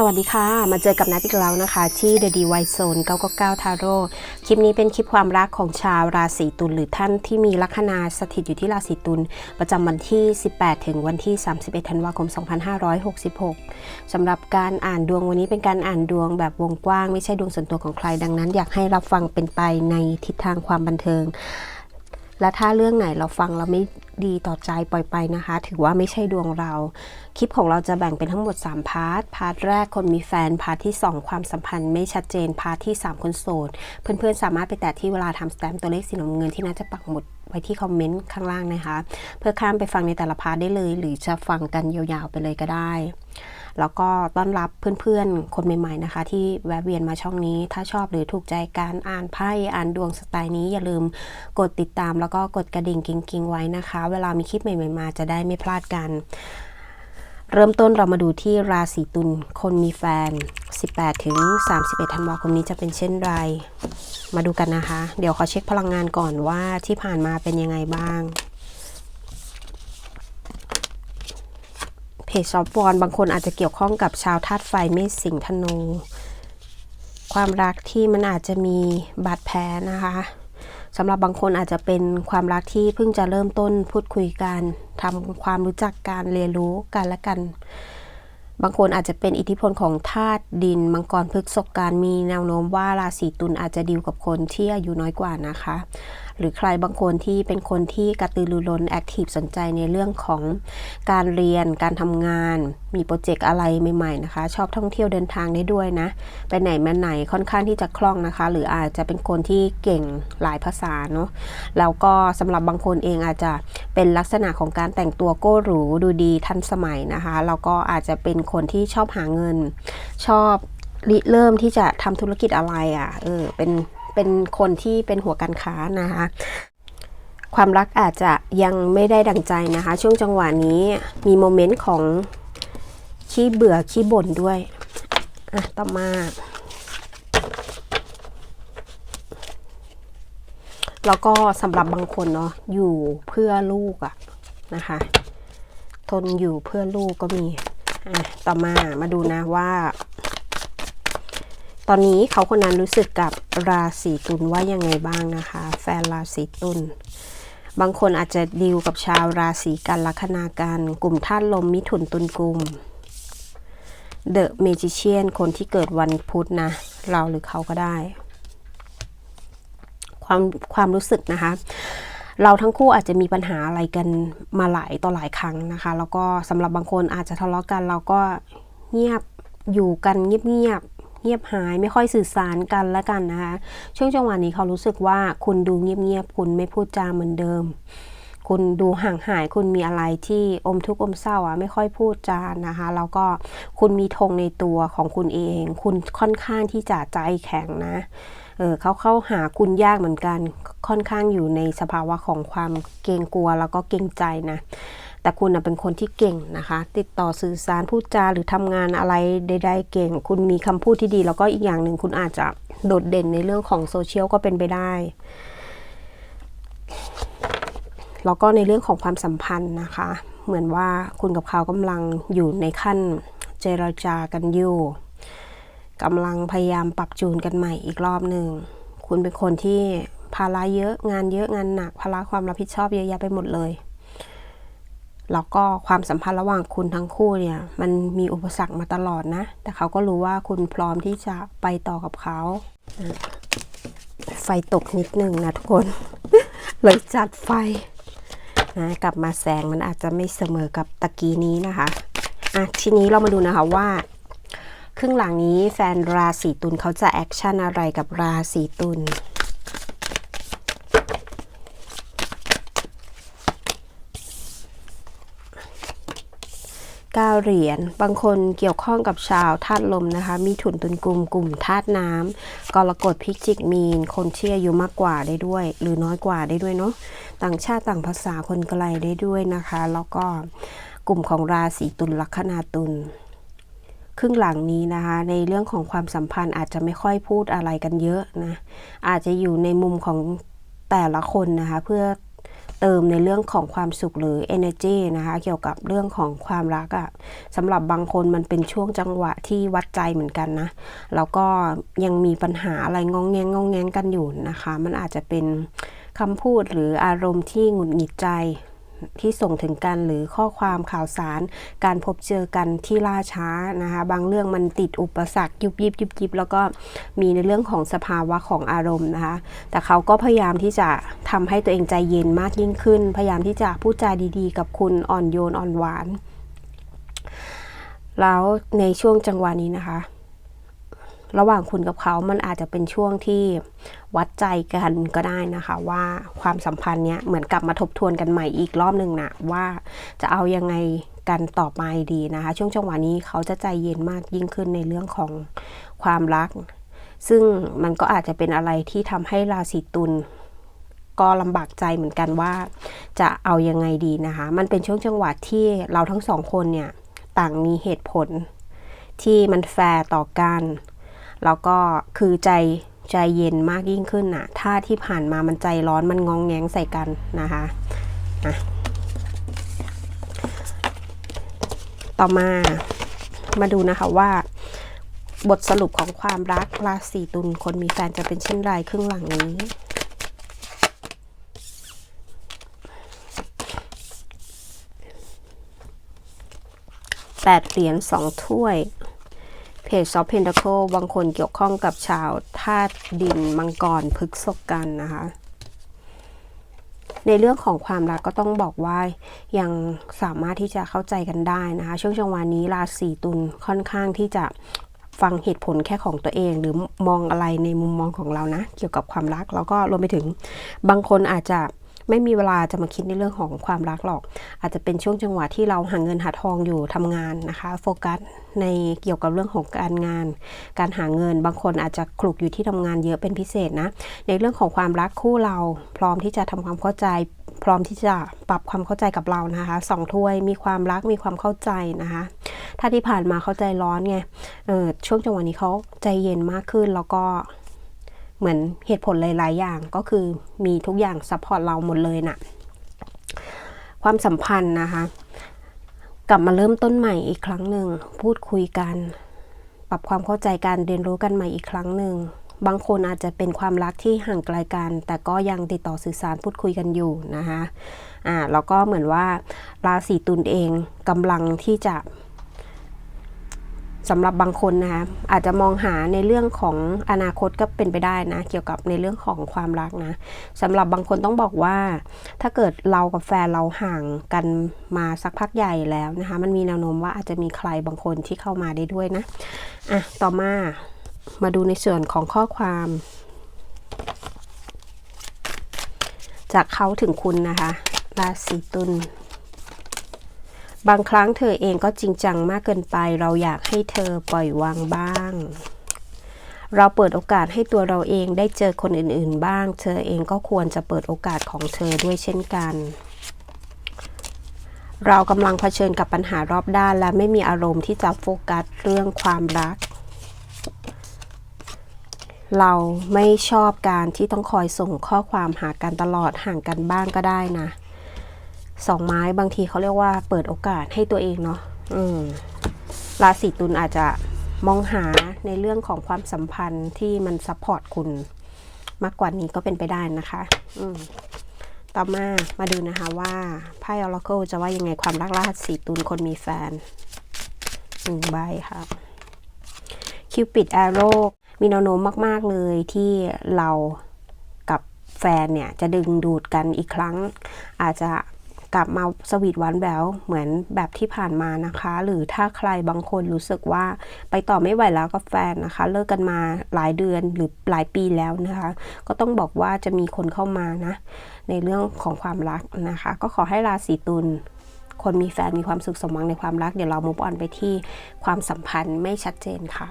สวัสดีค่ะ มาเจอกับนัดอีกแล้วนะคะ ที่ The d y Zone 999 Tarot คลิปนี้เป็นคลิปความรักของชาวราศีตุลหรือท่านที่มีลัคนาสถิตอยู่ที่ราศีตุลประจำวันที่ 18 ถึงวันที่ 31 ธันวาคม 2566 สำหรับการอ่านดวงวันนี้เป็นการอ่านดวงแบบวงกว้าง ไม่ใช่ดวงส่วนตัวของใครดังนั้น อยากให้รับฟังเป็นไปในทิศทางความบันเทิง และถ้าเรื่องไหนเราฟังเราไม่ดีต่อใจปล่อยไปนะคะ ถือว่าไม่ใช่ดวงเรา คลิปของเราจะแบ่งเป็นทั้งหมด 3 พาร์ท พาร์ทแรกคนมีแฟน พาร์ทที่ 2 ความสัมพันธ์ไม่ชัดเจน พาร์ทที่ 3 คนโสด เพื่อนๆ สามารถไปแตะที่เวลาทำสแตมป์ตัวเลขสีน้ำเงินที่น่าจะปักหมุดไว้ที่คอมเมนต์ข้างล่างนะคะ เพื่อข้ามไปฟังในแต่ละพาร์ทได้เลย หรือจะฟังกันยาวๆไปเลยก็ได้ แล้วก็ต้อนรับเพื่อนๆ คนใหม่ๆนะคะ ที่แวะเวียนมาช่องนี้ ถ้าชอบหรือถูกใจการอ่านไพ่อ่านดวงสไตล์นี้อย่าลืมกดติดตาม แล้วก็กดกระดิ่งกิ้งๆไว้นะคะ เวลามีคลิปใหม่ๆมาจะได้ไม่พลาดกัน เริ่มต้นเรามาดูที่ราศีตุลคนมีแฟน 18ถึง31ธันวาคมนี้จะเป็นเช่นไร มาดูกันนะคะ เดี๋ยวขอเช็คพลังงานก่อนว่าที่ผ่านมาเป็นยังไงบ้าง เพจซอฟวอนบางคนอาจจะเกี่ยวข้องกับชาวธาตุไฟเมษสิงธนู ความรักที่มันอาจจะมีบาดแผลนะคะสำหรับบางคนอาจจะเป็นความรักที่เพิ่งจะเริ่มต้นพูดคุยกันทำความรู้จักการเรียนรู้กันและกัน บางคนอาจจะเป็นอิทธิพลของธาตุดิน มังกรพฤกษกการมีแนวโน้มว่าราศีตุลอาจจะดีลกับคนที่อายุน้อยกว่านะคะ หรือใครบางคนที่เป็นคนที่กระตือรือร้นแอคทีฟสนใจในเรื่องของการเรียน การทำงาน มีโปรเจกต์อะไรใหม่ๆนะคะ ชอบท่องเที่ยวเดินทางได้ด้วยนะ ไปไหนมาไหนค่อนข้างที่จะคล่องนะคะ หรืออาจจะเป็นคนที่เก่งหลายภาษาเนาะแล้วก็สำหรับบางคนเองอาจจะเป็นลักษณะของการแต่งตัวโก้หรูดูดีทันสมัยนะคะแล้วก็อาจจะเป็นคนที่ชอบหาเงิน ชอบริเริ่มที่จะทำธุรกิจอะไรอะ่ะ เออ เป็น เป็นคนที่เป็นหัวการค้านะคะความรักอาจจะยังไม่ได้ดังใจนะคะ ช่วงจังหวะนี้มีโมเมนต์ของขี้เบื่อขี้บ่นด้วยอะต่อมาแล้วก็สำหรับบางคนเนาะอยู่เพื่อลูกอะนะคะ ทนอยู่เพื่อลูกก็มีอะต่อมามาดูนะว่า ตอนนี้เขาคนนั้นรู้สึกกับราศีตุลว่ายังไงบ้างนะคะ แฟนราศีตุลบางคนอาจจะดีลกับชาวราศีกันลัคนาการกลุ่มธาตุลมมิถุนตุลกุมเดอะเมจิเชียนคนที่เกิดวันพุธนะ เราหรือเขาก็ได้ ความความรู้สึกนะคะ เราทั้งคู่อาจจะมีปัญหาอะไรกันมาหลายต่อหลายครั้งนะคะ แล้วก็สำหรับบางคนอาจจะทะเลาะกัน เราก็เงียบอยู่กันเงียบๆ เงียบหายไม่ค่อยสื่อสารกันแล้วกันนะคะ ช่วงจังหวะนี้เขารู้สึกว่าคุณดูเงียบๆคุณไม่พูดจาเหมือนเดิม คุณดูห่างหายคุณมีอะไรที่อมทุกข์อมเศร้าอะไม่ค่อยพูดจานะคะ แล้วก็คุณมีธงในตัวของคุณเอง คุณค่อนข้างที่จะใจแข็งนะเออเขาเข้าหาคุณยากเหมือนกันค่อนข้างอยู่ในสภาวะของความเกรงกลัวแล้วก็เกรงใจนะ แต่คุณเป็นคนที่เก่งนะคะ ติดต่อสื่อสารพูดจาหรือทำงานอะไรใดๆเก่ง คุณมีคำพูดที่ดี แล้วก็อีกอย่างหนึ่งคุณอาจจะโดดเด่นในเรื่องของโซเชียลก็เป็นไปได้ แล้วก็ในเรื่องของความสัมพันธ์นะคะ เหมือนว่าคุณกับเขากำลังอยู่ในขั้นเจรจากันอยู่กำลังพยายามปรับจูนกันใหม่อีกรอบหนึ่ง คุณเป็นคนที่ภาระเยอะงานเยอะงานหนักภาระความรับผิดชอบเยอะแยะไปหมดเลย แล้วก็ความสัมพันธ์ระหว่างคุณทั้งคู่เนี่ย มันมีอุปสรรคมาตลอดนะ แต่เขาก็รู้ว่าคุณพร้อมที่จะไปต่อกับเขา ไฟตกนิดหนึ่งนะทุกคน เลยจัดไฟนะกลับมาแสงมันอาจจะไม่เสมอกับตะกี้นี้นะคะอะทีนี้เรามาดูนะคะว่า ครึ่งหลังนี้แฟนราศีตุลเขาจะแอคชั่นอะไรกับราศีตุล ก้าเหรียญ บางคนเกี่ยวข้องกับชาวธาตุลมนะคะ มีถุนตุนกลุ่มกลุ่มธาตุน้ำกรกฎพิจิกมีน คนที่อายุมากกว่าได้ด้วย หรือน้อยกว่าได้ด้วยเนาะ ต่างชาติต่างภาษาคนไกลได้ด้วยนะคะ แล้วก็กลุ่มของราศีตุลลัคนาตุลครึ่งหลังนี้นะคะ ในเรื่องของความสัมพันธ์อาจจะไม่ค่อยพูดอะไรกันเยอะนะ อาจจะอยู่ในมุมของแต่ละคนนะคะ เพื่อ เติมในเรื่องของความสุขหรือ energy นะคะ เกี่ยวกับเรื่องของความรักอะ่ะสำหรับบางคนมันเป็นช่วงจังหวะที่วัดใจเหมือนกันนะ แล้วก็ยังมีปัญหาอะไรงองแงงงองแงงกันอยู่นะคะ มันอาจจะเป็นคำพูดหรืออารมณ์ที่หงุดหงิดใจ ที่ส่งถึงกันหรือข้อความข่าวสาร การพบเจอกันที่ล่าช้านะคะบางเรื่องมันติดอุปสรรคยุบยิบยุบยิบแล้วก็มีในเรื่องของสภาวะของอารมณ์นะคะแต่เขาก็พยายามที่จะทำให้ตัวเองใจเย็นมากยิ่งขึ้น พยายามที่จะพูดจาดีๆ กับคุณอ่อนโยนอ่อนหวาน แล้วในช่วงจังหวะนี้นะคะ ระหว่างคุณกับเขามันอาจจะเป็นช่วงที่วัดใจกันก็ได้นะคะ ว่าความสัมพันธ์เนี้ยเหมือนกลับมาทบทวนกันใหม่อีกรอบหนึ่งนะว่าจะเอายังไงกันต่อไปดีนะคะ ช่วงจังหวะนี้เขาจะใจเย็นมากยิ่งขึ้นในเรื่องของความรัก ซึ่งมันก็อาจจะเป็นอะไรที่ทำให้ราศีตุลก็ลำบากใจเหมือนกันว่า จะเอายังไงดีนะคะ มันเป็นช่วงจังหวะที่เราทั้งสองคนเนี่ยต่างมีเหตุผลที่มันแฟร์ต่อกัน แล้วก็คือใจใจเย็นมากยิ่งขึ้นน่ะถ้าที่ผ่านมามันใจร้อนมันงองแงงใส่กันนะคะอะต่อมามาดูนะคะว่า บทสรุปของความรักราศีตุลคนมีแฟนจะเป็นเช่นไรครึ่งหลังนี้แปดเหรียญสองถ้วย เพจซอฟเพน t โคบางคนเกี่ยวข้องกับชาวธาตุดินมังกรพฤกษกกันนะคะ ในเรื่องของความรักก็ต้องบอกว่ายังสามารถที่จะเข้าใจกันได้นะคะ ช่วงจังหวะนี้ราศีตุลค่อนข้างที่จะฟังเหตุผลแค่ของตัวเอง หรือมองอะไรในมุมมองของเรานะ เกี่ยวกับความรักแล้วก็รวมไปถึงบางคนอาจจะ ไม่มีเวลาจะมาคิดในเรื่องของความรักหรอก อาจจะเป็นช่วงจังหวะที่เราหาเงินหาทองอยู่ทำงานนะคะโฟกัสในเกี่ยวกับเรื่องของการงาน การหาเงินบางคนอาจจะคลุกอยู่ที่ทำงานเยอะเป็นพิเศษนะ ในเรื่องของความรักคู่เราพร้อมที่จะทำความเข้าใจ พร้อมที่จะปรับความเข้าใจกับเรานะคะสองถ้วยมีความรักมีความเข้าใจนะคะ ถ้าที่ผ่านมาเข้าใจร้อนไงเออช่วงจังหวะนี้เขาใจเย็นมากขึ้นแล้วก็ เหมือนเหตุผลหลายๆอย่างก็คือมีทุกอย่างซัพพอร์ตเราหมดเลยนะ่ะความสัมพันธ์นะคะ กลับมาเริ่มต้นใหม่อีกครั้งหนึ่งพูดคุยกัน ปรับความเข้าใจการเรียนรู้กันใหม่อีกครั้งหนึ่งบางคนอาจจะเป็นความรักที่ห่างไกลกัน แต่ก็ยังติดต่อสื่อสารพูดคุยกันอยู่นะคะอ่าแล้วก็เหมือนว่าราศีตุลเองกำลังที่จะ สำหรับบางคนนะคะอาจจะมองหาในเรื่องของอนาคตก็เป็นไปได้นะ เกี่ยวกับในเรื่องของความรักนะสำหรับบางคนต้องบอกว่า ถ้าเกิดเรากับแฟนเราห่างกันมาสักพักใหญ่แล้วนะคะ มันมีแนวโน้มว่าอาจจะมีใครบางคนที่เข้ามาได้ด้วยนะอะต่อมามาดูในส่วนของข้อความ จากเขาถึงคุณนะคะราศีตุล บางครั้งเธอเองก็จริงจังมากเกินไป เราอยากให้เธอปล่อยวางบ้าง เราเปิดโอกาสให้ตัวเราเองได้เจอคนอื่นๆ บ้าง เธอเองก็ควรจะเปิดโอกาสของเธอด้วยเช่นกัน เรากำลังเผชิญกับปัญหารอบด้าน และไม่มีอารมณ์ที่จะโฟกัสเรื่องความรักเราไม่ชอบการที่ต้องคอยส่งข้อความหากันตลอดห่างกันบ้างก็ได้นะ สองไม้บางทีเขาเรียกว่าเปิดโอกาสให้ตัวเองเนาะราศีตุลอาจจะมองหาในเรื่องของความสัมพันธ์ที่มันซัพพอร์ตคุณ มากกว่านี้ก็เป็นไปได้นะคะต่อมามาดูนะคะว่าไพ่ออร์เคิลจะว่ายังไงความรักราศีตุลคนมีแฟนหนึ่งใบค่ะคิวปิดแอโร่มีแนวโน้มมาก ๆ เลยที่เรากับแฟนเนี่ย จะดึงดูดกันอีกครั้ง อาจจะ กลับมาสวีทหวานแหววเหมือนแบบที่ผ่านมานะคะ หรือถ้าใครบางคนรู้สึกว่าไปต่อไม่ไหวแล้วกับแฟนนะคะ เลิกกันมาหลายเดือนหรือหลายปีแล้วนะคะ ก็ต้องบอกว่าจะมีคนเข้ามานะ ในเรื่องของความรักนะคะ ก็ขอให้ราศีตุลคนมีแฟนมีความสุขสมหวังในความรัก เดี๋ยวเรามุฟออนไปที่ความสัมพันธ์ไม่ชัดเจนค่ะ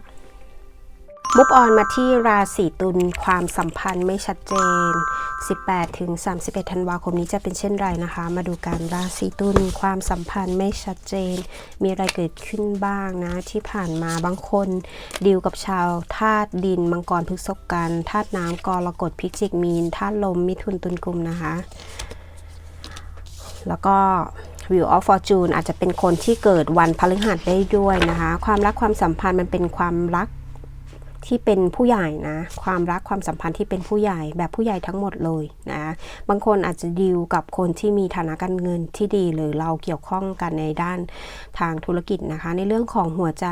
มุฟออนมาที่ราศีตุลความสัมพันธ์ไม่ชัดเจน 18 ถึง 31 ธันวาคมนี้จะเป็นเช่นไรนะคะ มาดูกันราศีตุลความสัมพันธ์ไม่ชัดเจน มีอะไรเกิดขึ้นบ้างนะ ที่ผ่านมาบางคนดีลกับชาวธาตุดิน มังกรพฤษภกันธาตุน้ำกรกฎพิจิกมีนธาตุลมมิถุนตุลกุมนะคะ แล้วก็ Wheel of Fortune อาจจะเป็นคนที่เกิดวันพฤหัสได้ด้วยนะคะ ความรักความสัมพันธ์มันเป็นความรัก ที่เป็นผู้ใหญ่นะ ความรักความสัมพันธ์ที่เป็นผู้ใหญ่แบบผู้ใหญ่ทั้งหมดเลยนะ บางคนอาจจะดีลกับคนที่มีฐานะการเงินที่ดีหรือเราเกี่ยวข้องกันในด้านทางธุรกิจนะคะ ในเรื่องของหัวใจ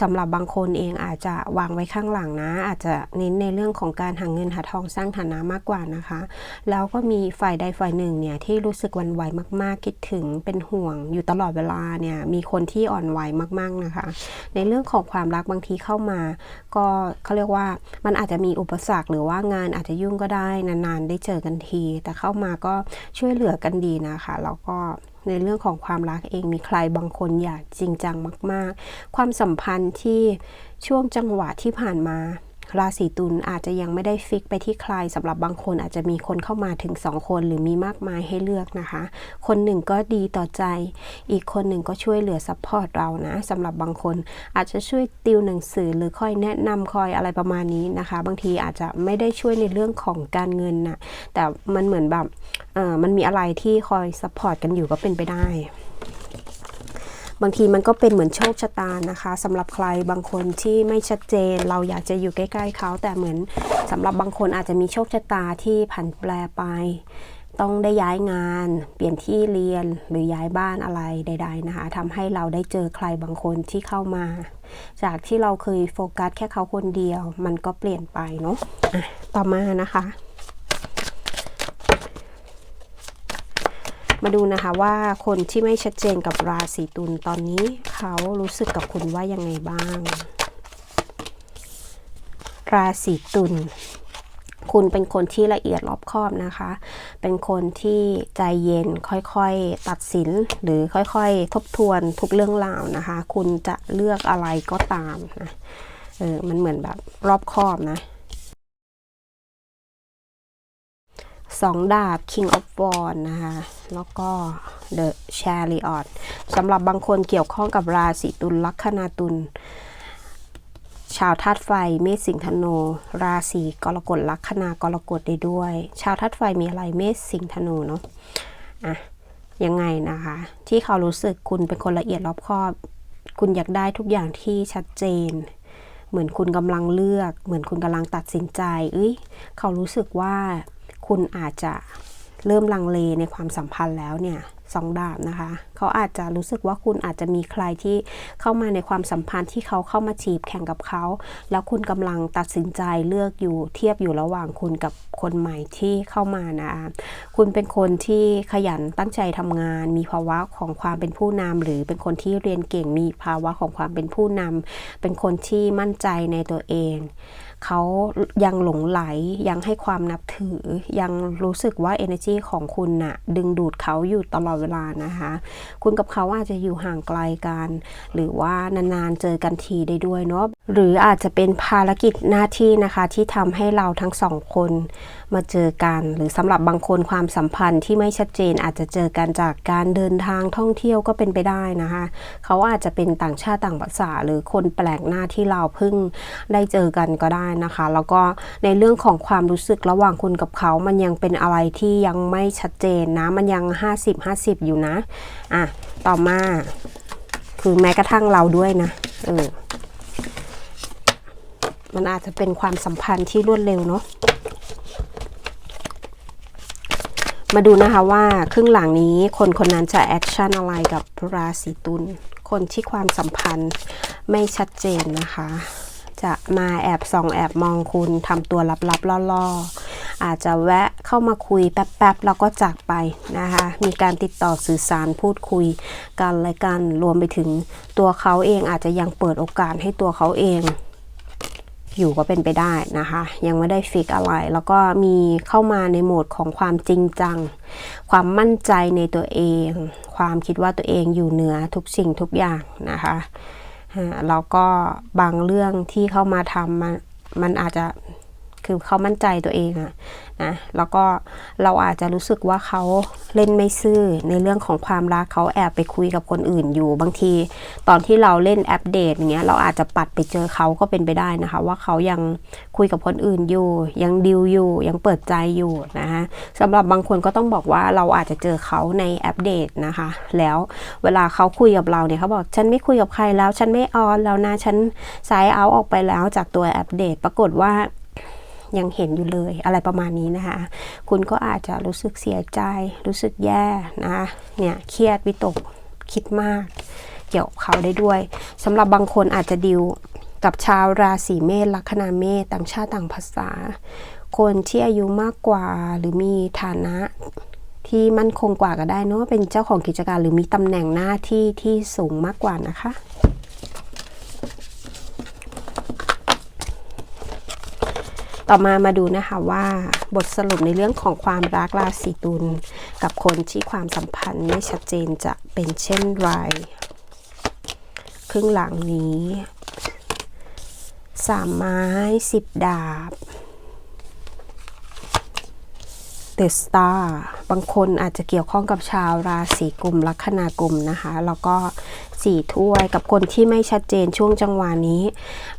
สำหรับบางคนเองอาจจะวางไว้ข้างหลังนะ อาจจะเน้นในเรื่องของการหาเงินหาทองสร้างฐานะมากกว่านะคะ แล้วก็มีฝ่ายใดฝ่ายหนึ่งเนี่ยที่รู้สึกวันไหวมาก ๆ คิดถึงเป็นห่วงอยู่ตลอดเวลาเนี่ยมีคนที่อ่อนไหวมากๆนะคะ ในเรื่องของความรักบางทีเข้ามาก็เขาเรียกว่ามันอาจจะมีอุปสรรคหรือว่างานอาจจะยุ่งก็ได้นานๆ ได้เจอกันที แต่เข้ามาก็ช่วยเหลือกันดีนะคะแล้วก็ในเรื่องของความรักเองมีใครบางคนอยากจริงจังมาก ๆ ความสัมพันธ์ที่ช่วงจังหวะที่ผ่านมา ราศีตุลอาจจะยังไม่ได้ฟิกไปที่ใครสำหรับบางคนอาจจะมีคนเข้ามาถึง 2 คนหรือมีมากมายให้เลือกนะคะ คนหนึ่งก็ดีต่อใจ อีกคนหนึ่งก็ช่วยเหลือซัพพอร์ตเรานะสำหรับบางคนอาจจะช่วยติวหนังสือหรือคอยแนะนำคอยอะไรประมาณนี้นะคะ บางทีอาจจะไม่ได้ช่วยในเรื่องของการเงินนะแต่มันเหมือนแบบมันมีอะไรที่คอยซัพพอร์ตกันอยู่ก็เป็นไปได้ บางทีมันก็เป็นเหมือนโชคชะตานะคะสำหรับใครบางคนที่ไม่ชัดเจน เราอยากจะอยู่ใกล้ ๆเขาแต่เหมือนสำหรับบางคนอาจจะมีโชคชะตาที่ผันแปรไป ต้องได้ย้ายงาน เปลี่ยนที่เรียนหรือย้ายบ้านอะไรใด ๆนะคะทำให้เราได้เจอใครบางคนที่เข้ามา จากที่เราเคยโฟกัสแค่เขาคนเดียว มันก็เปลี่ยนไปเนาะะต่อมานะคะ มาดูนะคะว่าคนที่ไม่ชัดเจนกับราศีตุลตอนนี้เขารู้สึกกับคุณว่ายังไงบ้าง ราศีตุลคุณเป็นคนที่ละเอียดรอบคอบนะคะ เป็นคนที่ใจเย็นค่อยๆ ตัดสินหรือค่อยๆ ทบทวนทุกเรื่องราวนะคะ คุณจะเลือกอะไรก็ตามนะ เออ มันเหมือนแบบรอบคอบนะ สองดาบ King of Wands นะคะ แล้วก็ The Chariot สำหรับบางคนเกี่ยวข้องกับราศีตุลลัคนาตุลชาวธาตุไฟเมษสิงห์ธนูราศีกรกฎลัคนากรกฎได้ด้วย ชาวธาตุไฟมีอะไรเมษสิงห์ธนูเนาะอะยังไงนะคะ ที่เขารู้สึกคุณเป็นคนละเอียดรอบคอบ คุณอยากได้ทุกอย่างที่ชัดเจน เหมือนคุณกำลังเลือก เหมือนคุณกำลังตัดสินใจเอ้ยเขารู้สึกว่า คุณอาจจะเริ่มลังเลในความสัมพันธ์แล้วเนี่ยสองดาบนะคะ เขาอาจจะรู้สึกว่าคุณอาจจะมีใครที่เข้ามาในความสัมพันธ์ที่เขาเข้ามาจีบแข่งกับเขา แล้วคุณกำลังตัดสินใจเลือกอยู่เทียบอยู่ระหว่างคุณกับคนใหม่ที่เข้ามานะคะคุณเป็นคนที่ขยันตั้งใจทำงาน มีภาวะของความเป็นผู้นำหรือเป็นคนที่เรียนเก่งมีภาวะของความเป็นผู้นำเป็นคนที่มั่นใจในตัวเอง เขายังหลงไหลยังให้ความนับถือ ยังรู้สึกว่า energy ของคุณน่ะดึงดูดเขาอยู่ตลอดเวลานะคะ คุณกับเขาอาจจะอยู่ห่างไกลกัน หรือว่านานๆเจอกันทีได้ด้วยเนาะหรืออาจจะเป็นภารกิจหน้าที่นะคะที่ทำให้เราทั้งสองคนมาเจอกัน หรือสำหรับบางคนความสัมพันธ์ที่ไม่ชัดเจนอาจจะเจอกันจากการเดินทางท่องเที่ยวก็เป็นไปได้นะคะเขาอาจจะเป็นต่างชาติต่างภาษา หรือคนแปลกหน้าที่เราเพิ่งได้เจอกันก็ได้นะคะ แล้วก็ในเรื่องของความรู้สึกระหว่างคุณกับเขา มันยังเป็นอะไรที่ยังไม่ชัดเจนนะ มันยัง 50-50 อยู่นะ อะ ต่อมา คือแม้กระทั่งเราด้วยนะ เออ มันอาจจะเป็นความสัมพันธ์ที่รวดเร็วเนาะ มาดูนะคะว่าครึ่งหลังนี้คนคนนั้นจะแอคชั่นอะไรกับราศีตุลคนที่ความสัมพันธ์ไม่ชัดเจนนะคะ จะมาแอบส่องแอบมองคุณทำตัวลับๆล่อๆ อาจจะแวะเข้ามาคุยแป๊บๆ แล้วก็จากไปนะคะ มีการติดต่อสื่อสารพูดคุยกันและกันรวมไปถึงตัวเขาเองอาจจะยังเปิดโอกาสให้ตัวเขาเอง อยู่ก็เป็นไปได้นะคะ ยังไม่ได้ฟิกอะไร แล้วก็มีเข้ามาในโหมดของความจริงจัง ความมั่นใจในตัวเอง ความคิดว่าตัวเองอยู่เหนือทุกสิ่งทุกอย่างนะคะแล้วก็บางเรื่องที่เข้ามาทำมันมันอาจจะ คือเขามั่นใจตัวเองอะนะแล้วก็เราอาจจะรู้สึกว่าเขาเล่นไม่ซื่อในเรื่องของความรักเขาแอบไปคุยกับคนอื่นอยู่ บางที ตอนที่เราเล่นแอปเดตอย่างเงี้ยเราอาจจะปัดไปเจอเขาก็เป็นไปได้นะคะ ว่าเขายังคุยกับคนอื่นอยู่ ยังดิวอยู่ยังเปิดใจอยู่นะคะสำหรับบางคนก็ต้องบอกว่าเราอาจจะเจอเขาในแอปเดตนะคะ แล้วเวลาเขาคุยกับเราเนี่ยเขาบอกฉันไม่คุยกับใครแล้วฉันไม่ออนแล้วนะฉันสายเอาออกไปแล้วจากตัวแอปเดตปรากฏว่า ยังเห็นอยู่เลยอะไรประมาณนี้นะคะ คุณก็อาจจะรู้สึกเสียใจ รู้สึกแย่นะเนี่ยเครียดวิตกคิดมาก เกี่ยวกับเขาได้ด้วยสำหรับบางคนอาจจะดิวกับชาวราศีเมษลัคนาเมษต่างชาติต่างภาษา คนที่อายุมากกว่าหรือมีฐานะที่มั่นคงกว่าก็ได้เนอะเป็นเจ้าของกิจการหรือมีตำแหน่งหน้าที่ที่สูงมากกว่านะคะ ต่อมามาดูนะคะว่าบทสรุปในเรื่องของความรักราศีตุลกับคนที่ความสัมพันธ์ไม่ชัดเจนจะเป็นเช่นไรครึ่งหลังนี้สามไม้สิบดาบเดอะสตาร์บางคนอาจจะเกี่ยวข้องกับชาวราศีกุมลัคนากลุ่มนะคะ แล้วก็สี่ถ้วยกับคนที่ไม่ชัดเจนช่วงจังหวะนี้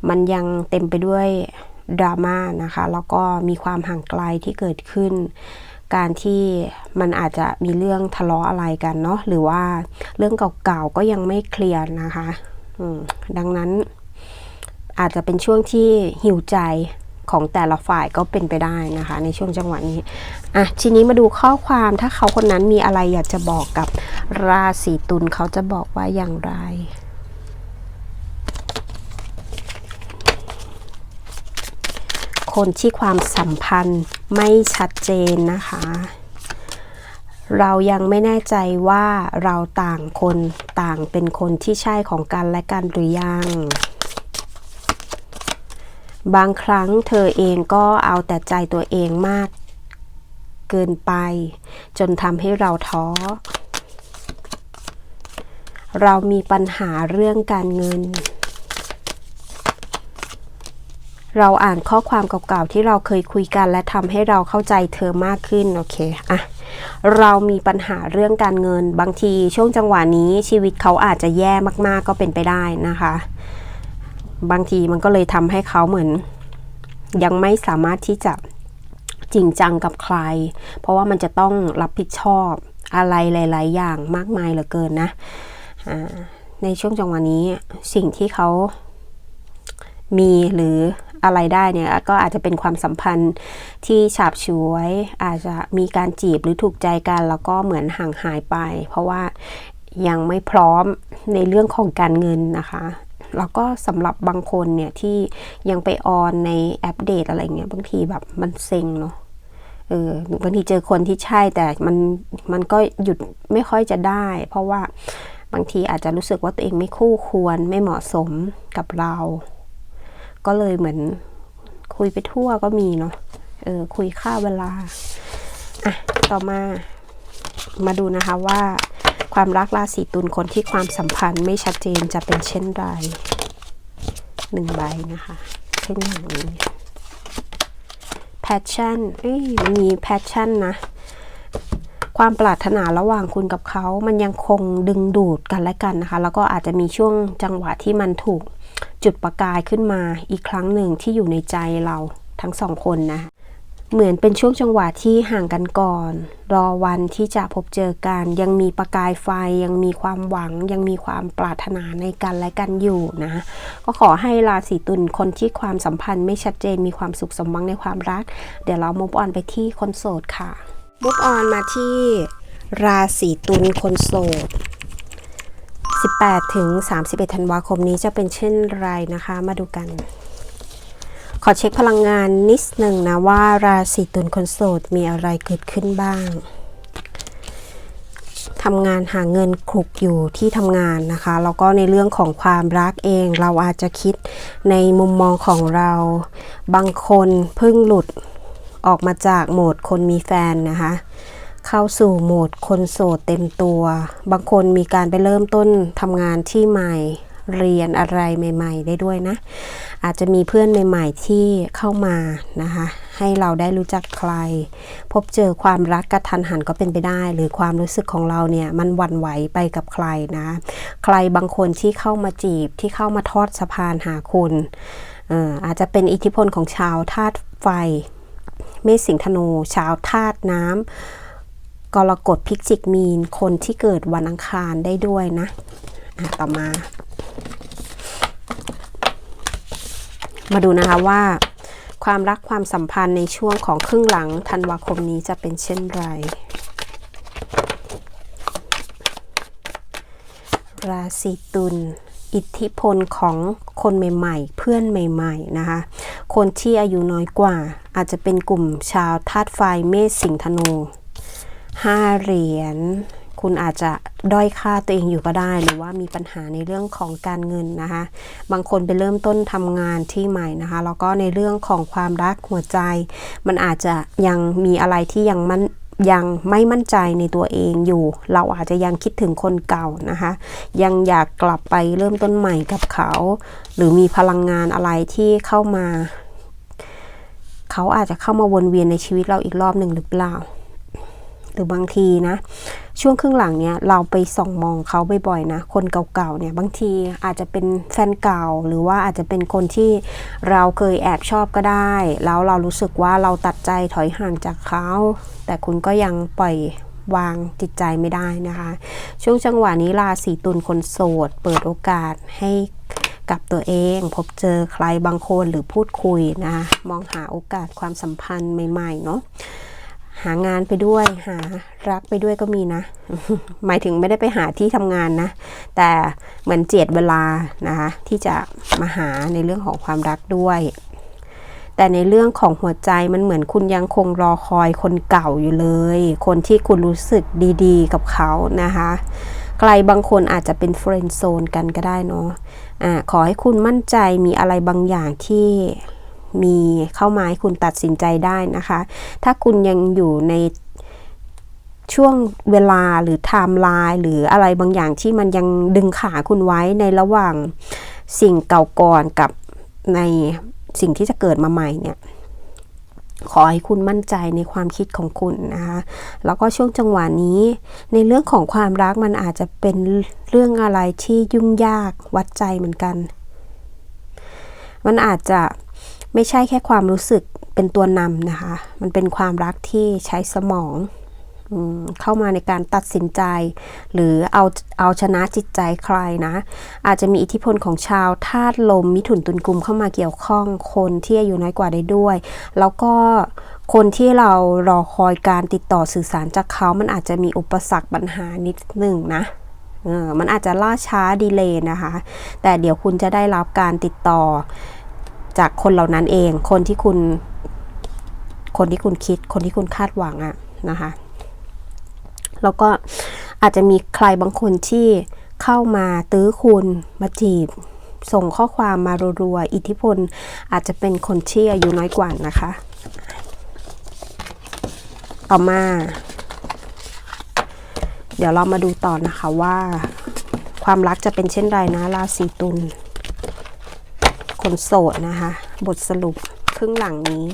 มันยังเต็มไปด้วย ดราม่านะคะ แล้วก็มีความห่างไกลที่เกิดขึ้น การที่มันอาจจะมีเรื่องทะเลาะอะไรกันเนาะหรือว่าเรื่องเก่าๆก็ยังไม่เคลียร์นะคะดังนั้นอาจจะเป็นช่วงที่หิวใจของแต่ละฝ่ายก็เป็นไปได้นะคะ ในช่วงจังหวะนี้อะทีนี้มาดูข้อความถ้าเขาคนนั้นมีอะไรอยากจะบอกกับราศีตุลเขาจะบอกว่าอย่างไร คนที่ความสัมพันธ์ไม่ชัดเจนนะคะ เรายังไม่แน่ใจว่าเราต่างคนต่างเป็นคนที่ใช่ของกันและกันหรือยัง บางครั้งเธอเองก็เอาแต่ใจตัวเองมากเกินไป จนทำให้เราท้อ เรามีปัญหาเรื่องการเงิน เราอ่านข้อความเก่าๆที่เราเคยคุยกัน และทำให้เราเข้าใจเธอมากขึ้นโอเคอะเรามีปัญหาเรื่องการเงินบางทีช่วงจังหวะนี้ชีวิตเขาอาจจะแย่มากๆก็เป็นไปได้นะคะ บางทีมันก็เลยทำให้เขาเหมือน ยังไม่สามารถที่จะจริงจังกับใคร เพราะว่ามันจะต้องรับผิดชอบอะไรหลาย ๆ อย่างมากมายเหลือเกินนะในช่วงจังหวะนี้สิ่งที่เขา มีหรืออะไรได้เนี่ยก็อาจจะเป็นความสัมพันธ์ที่ฉาบฉวย อาจจะมีการจีบหรือถูกใจกัน แล้วก็เหมือนห่างหายไป เพราะว่ายังไม่พร้อมในเรื่องของการเงินนะคะแล้วก็สำหรับบางคนเนี่ยที่ยังไปออนในแอปเดตอะไรเงี้ยบางทีแบบมันเซ็งเนาะเออบางทีเจอคนที่ใช่แต่มันมันก็หยุดไม่ค่อยจะได้ เพราะว่าบางทีอาจจะรู้สึกว่าตัวเองไม่คู่ควรไม่เหมาะสมกับเรา ก็เลยเหมือนคุยไปทั่วก็มีเนาะเออคุยค่าเวลาอะต่อมามาดูนะคะว่าความรักราศีตุลคนที่ความสัมพันธ์ไม่ชัดเจนจะเป็นเช่นไรหนึ่งใบนะคะเช่นอย่างนี้ passion เอ้ยมันมี passion นะ ความปรารถนาระหว่างคุณกับเขา มันยังคงดึงดูดกันและกันนะคะ แล้วก็อาจจะมีช่วงจังหวะที่มันถูก จุดประกายขึ้นมาอีกครั้งหนึ่งที่อยู่ในใจเราทั้งสองคนนะ เหมือนเป็นช่วงจังหวะที่ห่างกันก่อน รอวันที่จะพบเจอกัน ยังมีประกายไฟยังมีความหวัง ยังมีความปรารถนาในกันและกันอยู่นะ ก็ขอให้ราศีตุลคนที่ความสัมพันธ์ไม่ชัดเจนมีความสุขสมหวังในความรัก เดี๋ยวเรามุฟออนไปที่คนโสดค่ะมุฟออนมาที่ราศีตุลคนโสด 18 ถึง 31 ธันวาคมนี้จะเป็นเช่นไรนะคะ มาดูกัน ขอเช็คพลังงานนิดหนึ่งนะว่าราศีตุลคนโสดมีอะไรเกิดขึ้นบ้างทำงานหาเงินคลุกอยู่ที่ทำงานนะคะ แล้วก็ในเรื่องของความรักเอง เราอาจจะคิดในมุมมองของเรา บางคนเพิ่งหลุดออกมาจากโหมดคนมีแฟนนะคะ เข้าสู่โหมดคนโสดเต็มตัว บางคนมีการไปเริ่มต้นทำงานที่ใหม่เรียนอะไรใหม่ ๆ ได้ด้วยนะ อาจจะมีเพื่อนใหม่ ๆ ที่เข้ามานะคะ ให้เราได้รู้จักใคร พบเจอความรักกระทันหันก็เป็นไปได้ หรือความรู้สึกของเราเนี่ยมันหวั่นไหวไปกับใครนะ ใครบางคนที่เข้ามาจีบที่เข้ามาทอดสะพานหาคุณเอ่ออาจจะเป็นอิทธิพลของชาวธาตุไฟ เมษสิงธนู ชาวธาตุน้ำ กรกฎพิกจิกมีน คนที่เกิดวันอังคารได้ด้วยนะอะต่อมา มาดูนะคะว่า ความรักความสัมพันธ์ในช่วงของครึ่งหลังธันวาคมนี้จะเป็นเช่นไร ราศีตุลอิทธิพลของคนใหม่ ๆ เพื่อนใหม่ ๆ นะคะ คนที่อายุน้อยกว่า อาจจะเป็นกลุ่มชาวธาตุไฟเมษสิงธนู ห้าเหรียญคุณอาจจะด้อยค่าตัวเองอยู่ก็ได้ หรือว่ามีปัญหาในเรื่องของการเงินนะคะ บางคนไปเริ่มต้นทำงานที่ใหม่นะคะ แล้วก็ในเรื่องของความรักหัวใจ มันอาจจะยังมีอะไรที่ยังมันยังไม่มั่นใจในตัวเองอยู่ เราอาจจะยังคิดถึงคนเก่านะคะ ยังอยากกลับไปเริ่มต้นใหม่กับเขา หรือมีพลังงานอะไรที่เข้ามา เขาอาจจะเข้ามาวนเวียนในชีวิตเราอีกรอบหนึ่งหรือเปล่า หรือบางทีนะ ช่วงครึ่งหลังเนี้ยเราไปส่องมองเขาบ่อยๆนะ คนเก่าๆเนี่ยบางทีอาจจะเป็นแฟนเก่า หรือว่าอาจจะเป็นคนที่เราเคยแอบชอบก็ได้ แล้วเรารู้สึกว่าเราตัดใจถอยห่างจากเขา แต่คุณก็ยังปล่อยวางจิตใจไม่ได้นะคะ ช่วงจังหวะนี้ราศีตุลคนโสด เปิดโอกาสให้กับตัวเอง พบเจอใครบางคนหรือพูดคุยนะ มองหาโอกาสความสัมพันธ์ใหม่ ๆ เนาะ หางานไปด้วยหารักไปด้วยก็มีนะ หมายถึงไม่ได้ไปหาที่ทำงานนะ แต่เหมือนเจียดเวลานะคะ ที่จะมาหาในเรื่องของความรักด้วย แต่ในเรื่องของหัวใจมันเหมือนคุณยังคงรอคอยคนเก่าอยู่เลย คนที่คุณรู้สึกดีๆ กับเขานะคะใครบางคนอาจจะเป็นเฟรนด์โซนกันก็ได้เนาะอ่าขอให้คุณมั่นใจมีอะไรบางอย่างที่ มีเข้ามาให้คุณตัดสินใจได้นะคะ ถ้าคุณยังอยู่ในช่วงเวลาหรือไทม์ไลน์หรืออะไรบางอย่างที่มันยังดึงขาคุณไว้ในระหว่างสิ่งเก่าก่อนกับในสิ่งที่จะเกิดมาใหม่เนี่ยขอให้คุณมั่นใจในความคิดของคุณนะคะแล้วก็ช่วงจังหวะนี้ ในเรื่องของความรักมันอาจจะเป็นเรื่องอะไรที่ยุ่งยากวัดใจเหมือนกัน มันอาจจะ ไม่ใช่แค่ความรู้สึกเป็นตัวนำนะคะ มันเป็นความรักที่ใช้สมองเข้ามาในการตัดสินใจ หรือเอาเอาชนะจิตใจใครนะ อาจจะมีอิทธิพลของชาวธาตุลม มิถุนตุลกุมเข้ามาเกี่ยวข้องคนที่อายุน้อยกว่าได้ด้วย แล้วก็คนที่เรารอคอยการติดต่อสื่อสารจากเขา มันอาจจะมีอุปสรรคปัญหานิดหนึ่งนะมันอาจจะล่าช้าดีเลย์นะคะ แต่เดี๋ยวคุณจะได้รับการติดต่อ จากคนเหล่านั้นเอง คนที่คุณ คนที่คุณคิด คนที่คุณคาดหวังอะนะคะ แล้วก็อาจจะมีใครบางคนที่เข้ามาตื้อคุณมาจีบ ส่งข้อความมารัวๆ อิทธิพล อาจจะเป็นคนที่อายุน้อยกว่านะคะ ต่อมา เดี๋ยวเรามาดูต่อนะคะว่า ความรักจะเป็นเช่นไรนะราศีตุล คนโสดนะคะ บทสรุปครึ่งหลังนี้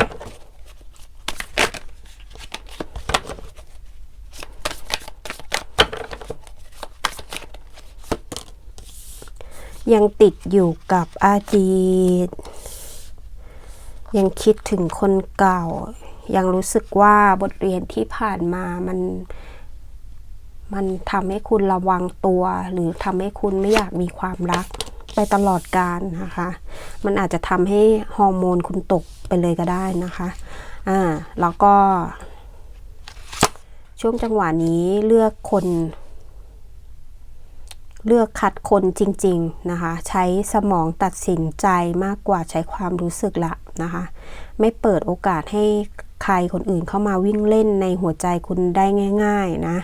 ยังติดอยู่กับอดีตยังคิดถึงคนเก่า ยังรู้สึกว่าบทเรียนที่ผ่านมามันมันทำให้คุณระวังตัว หรือทำให้คุณไม่อยากมีความรัก ไปตลอดกาลนะคะ มันอาจจะทำให้ฮอร์โมนคุณตกไปเลยก็ได้นะคะ อ่า แล้วก็ ช่วงจังหวะนี้เลือกคน เลือกคัดคนจริง ๆ นะคะ ใช้สมองตัดสินใจมากกว่าใช้ความรู้สึกละนะคะ ไม่เปิดโอกาสให้ใครคนอื่นเข้ามาวิ่งเล่นในหัวใจคุณได้ง่าย ๆ นะ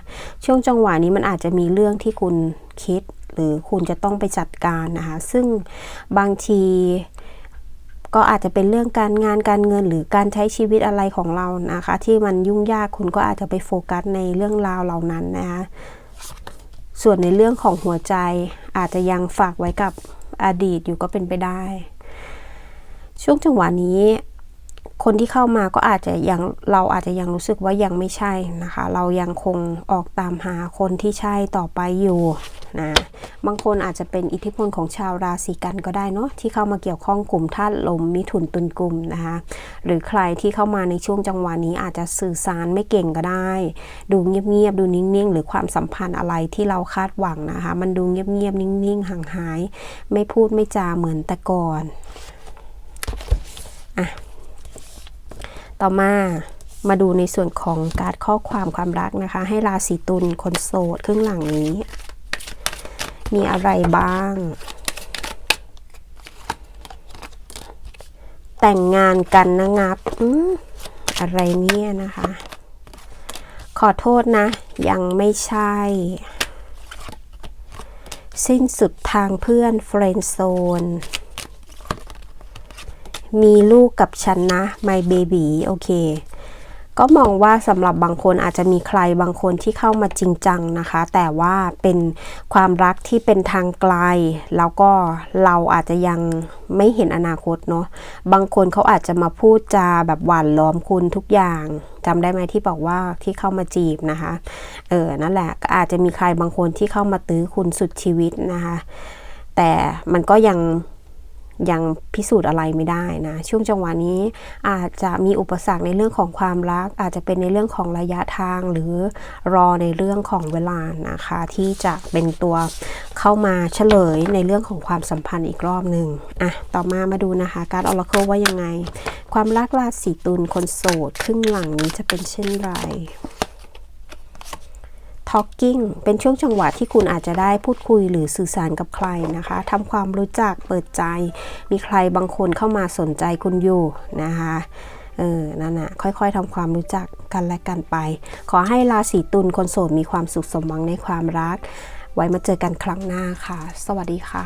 ช่วงจังหวะนี้มันอาจจะมีเรื่องที่คุณคิด หรือคุณจะต้องไปจัดการนะคะ ซึ่งบางทีก็อาจจะเป็นเรื่องการงานการเงินหรือการใช้ชีวิตอะไรของเรานะคะ ที่มันยุ่งยากคุณก็อาจจะไปโฟกัสในเรื่องราวเหล่านั้นนะคะส่วนในเรื่องของหัวใจอาจจะยังฝากไว้กับอดีตอยู่ก็เป็นไปได้ ช่วงจังหวะนี้ คนที่เข้ามาก็อาจจะยังเราอาจจะยังรู้สึกว่ายังไม่ใช่นะคะ เรายังคงออกตามหาคนที่ใช่ต่อไปอยู่นะบางคนอาจจะเป็นอิทธิพลของชาวราศีกันก็ได้เนาะที่เข้ามาเกี่ยวข้องกลุ่มธาตุลมมิถุนตุลกลุ่มนะคะหรือใครที่เข้ามาในช่วงจังหวะนี้อาจจะสื่อสารไม่เก่งก็ได้ ดูเงียบๆดูนิ่งๆ หรือความสัมพันธ์อะไรที่เราคาดหวังนะคะ มันดูเงียบๆนิ่งๆห่างหาย ไม่พูดไม่จาเหมือนแต่ก่อนอะ ต่อมามาดูในส่วนของการข้อความความรักนะคะ ให้ราศีตุลคนโสดครึ่งหลังนี้ มีอะไรบ้าง แต่งงานกันนะงับอืมอะไรเนี่ยนะคะ ขอโทษนะ ยังไม่ใช่ สิ้นสุดทางเพื่อนเฟรนโซน มีลูกกับฉันนะ my baby โอเค ก็มองว่าสำหรับบางคนอาจจะมีใครบางคนที่เข้ามาจริงจังนะคะ แต่ว่าเป็นความรักที่เป็นทางไกล แล้วก็เราอาจจะยังไม่เห็นอนาคตเนาะ บางคนเขาอาจจะมาพูดจาแบบหวานล้อมคุณทุกอย่างจำได้ไหมที่บอกว่าที่เข้ามาจีบนะคะ เออ นั่นแหละก็อาจจะมีใครบางคนที่เข้ามาตื้อคุณสุดชีวิตนะคะ แต่มันก็ยัง ยังพิสูจน์อะไรไม่ได้นะ ช่วงจังหวะนี้อาจจะมีอุปสรรคในเรื่องของความรัก อาจจะเป็นในเรื่องของระยะทางหรือรอในเรื่องของเวลานะคะ ที่จะเป็นตัวเข้ามาเฉลยในเรื่องของความสัมพันธ์อีกรอบหนึ่งอะต่อมามาดูนะคะ การออร์เคิลว่ายังไง ความรักราศีตุลคนโสดครึ่งหลังนี้จะเป็นเช่นไร Talking เป็นช่วงจังหวะที่คุณอาจจะได้พูดคุยหรือสื่อสารกับใครนะคะทำความรู้จักเปิดใจ มีใครบางคนเข้ามาสนใจคุณอยู่นะคะเออ นั่นนะค่อยๆทำความรู้จักกันและกันไป ขอให้ราศีตุลคนโสดมีความสุขสมหวังในความรัก ไว้มาเจอกันครั้งหน้าค่ะ สวัสดีค่ะ